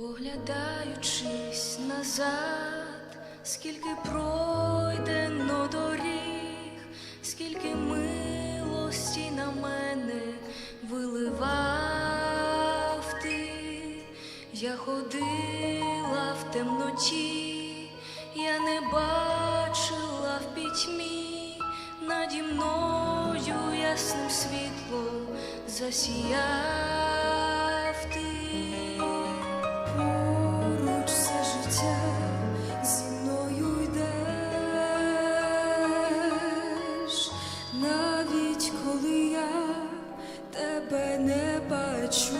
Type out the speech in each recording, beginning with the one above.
Оглядаючись назад, скільки пройдено доріг, скільки милості на мене виливав ти, я ходила в темноті, я не бачила в пітьмі, наді мною ясним світлом засіяв не бачу,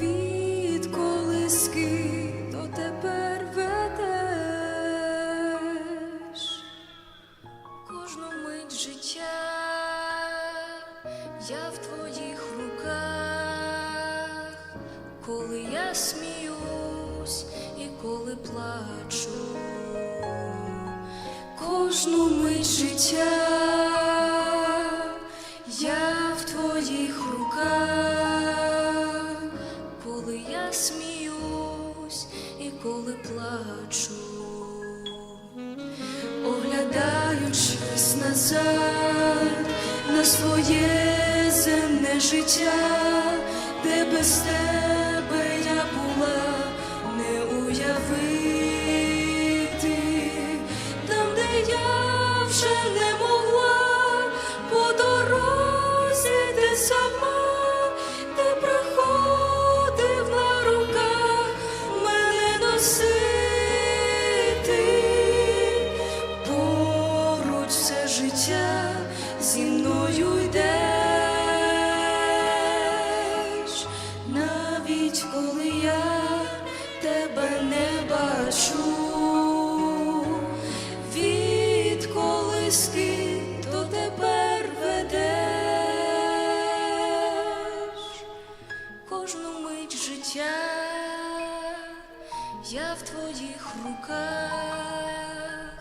від колиски до тепер ведеш. Кожну мить життя я в твоїх руках, коли я сміюсь і коли плачу, кожну мить життя коли я сміюсь і коли плачу. Оглядаючись назад на своє земне життя, де без тебе я була колиски до тепер ведеш. Кожну мить життя я в твоїх руках,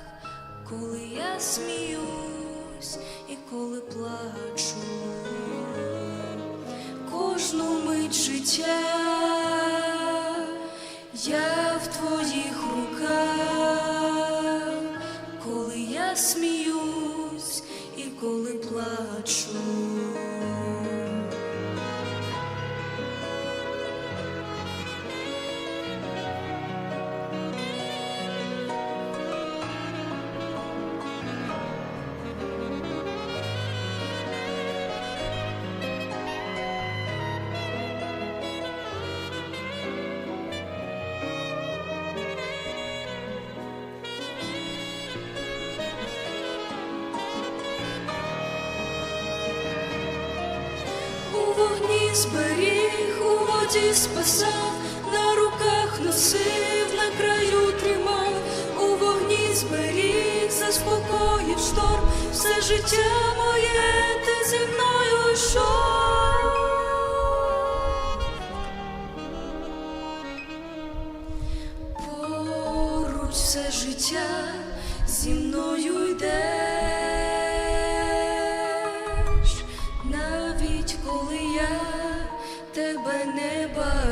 коли я сміюсь і коли плачу, кожну мить життя я в твоїх руках, коли я сміюсь і коли плачу. Зберіг, у воді спасав, на руках носив, на краю тримав, у вогні зберіг, заспокоїв шторм, все життя моє, ти зі мною йшов. Поруч все життя зі мною йдеш,